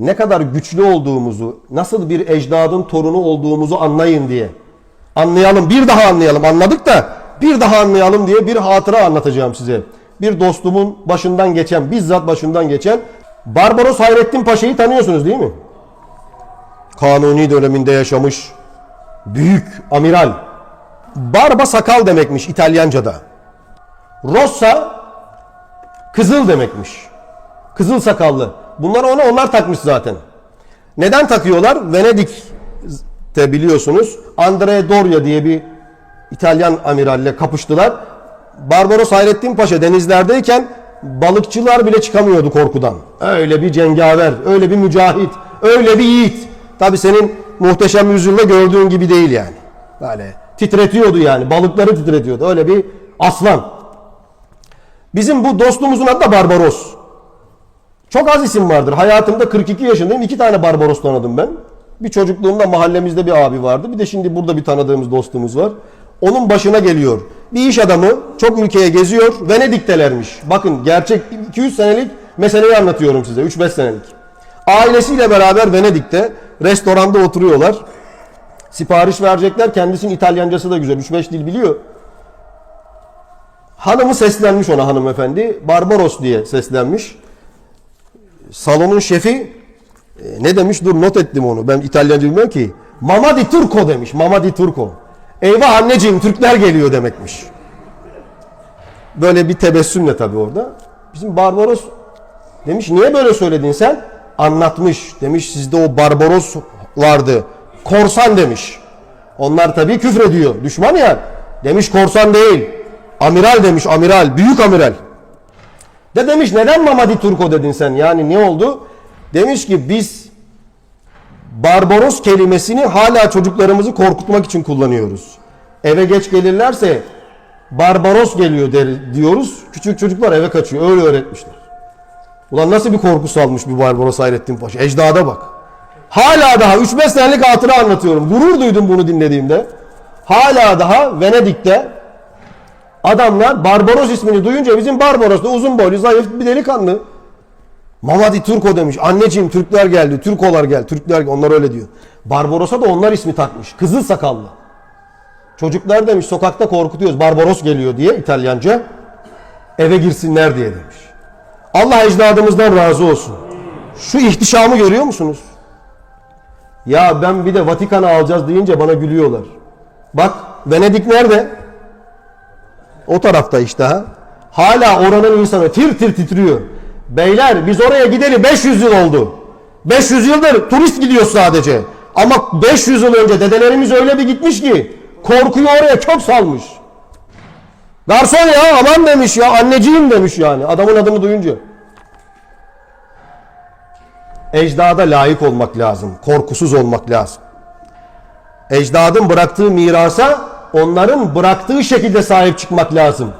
ne kadar güçlü olduğumuzu, nasıl bir ecdadın torunu olduğumuzu anlayın diye. Anlayalım, bir daha anlayalım. Anladık da bir daha anlayalım diye bir hatıra anlatacağım size. Bir dostumun başından geçen, bizzat başından geçen Barbaros Hayrettin Paşa'yı tanıyorsunuz değil mi? Kanuni döneminde yaşamış büyük amiral. Barba sakal demekmiş İtalyanca'da. Rossa kızıl demekmiş. Kızıl sakallı. Bunları ona onlar takmış zaten. Neden takıyorlar? Venedik'te biliyorsunuz Andrea Doria diye bir İtalyan amiralle kapıştılar. Barbaros Hayrettin Paşa denizlerdeyken balıkçılar bile çıkamıyordu korkudan. Öyle bir cengaver, öyle bir mücahit, öyle bir yiğit. Tabi senin muhteşem yüzyılda gördüğün gibi değil yani. Böyle titretiyordu yani. Balıkları titretiyordu. Öyle bir aslan. Bizim bu dostumuzun adı da Barbaros. Çok az isim vardır. Hayatımda 42 yaşındayım. iki tane Barbaros tanıdım ben. Bir çocukluğumda mahallemizde bir abi vardı. Bir de şimdi burada bir tanıdığımız dostumuz var. Onun başına geliyor. Bir iş adamı çok ülkeye geziyor. Venedik'telermiş. Bakın gerçek 200 senelik meseleyi anlatıyorum size. 3-5 senelik. Ailesiyle beraber Venedik'te restoranda oturuyorlar. Sipariş verecekler. Kendisinin İtalyancası da güzel. 3-5 dil biliyor. Hanımı seslenmiş ona hanımefendi. Barbaros diye seslenmiş. Salonun şefi e, ne demiş? Dur not ettim onu. Ben İtalyanca bilmiyorum ki. Mama di Turco demiş. Mama di Turco. Eyvah anneciğim Türkler geliyor demekmiş. Böyle bir tebessümle tabii orada. Bizim Barbaros demiş niye böyle söyledin sen? Anlatmış. Demiş sizde o Barbaros vardı. Korsan demiş. Onlar tabii küfrediyor. Düşman ya. Demiş korsan değil. Amiral demiş amiral. Büyük amiral. De demiş neden Mamadi Turko dedin sen? Yani ne oldu? Demiş ki biz Barbaros kelimesini hala çocuklarımızı korkutmak için kullanıyoruz. Eve geç gelirlerse Barbaros geliyor der, diyoruz. Küçük çocuklar eve kaçıyor. Öyle öğretmişler. Ulan nasıl bir korku salmış bu Barbaros Hayrettin Paşa. Ecdada bak. Hala daha 3-5 senelik hatıra anlatıyorum. Gurur duydum bunu dinlediğimde. Hala daha Venedik'te adamlar Barbaros ismini duyunca bizim Barbaros da uzun boylu zayıf bir delikanlı. Mamadi Turko demiş. Anneciğim Türkler geldi. Türkolar geldi. Türkler. Onlar öyle diyor. Barbaros'a da onlar ismi takmış. Kızıl sakallı. Çocuklar demiş sokakta korkutuyoruz. Barbaros geliyor diye İtalyanca. Eve girsinler diye demiş. Allah ecdadımızdan razı olsun. Şu ihtişamı görüyor musunuz? Ya ben bir de Vatikan'ı alacağız deyince bana gülüyorlar. Bak Venedik nerede? O tarafta işte ha. Hala oranın insanı tir tir titriyor. Beyler biz oraya gideli 500 yıl oldu. 500 yıldır turist gidiyor sadece. Ama 500 yıl önce dedelerimiz öyle bir gitmiş ki korkuyu oraya çok salmış. Garson ya aman demiş ya anneciğim demiş yani adamın adını duyunca. Ecdada layık olmak lazım. Korkusuz olmak lazım. Ecdadın bıraktığı mirasa onların bıraktığı şekilde sahip çıkmak lazım.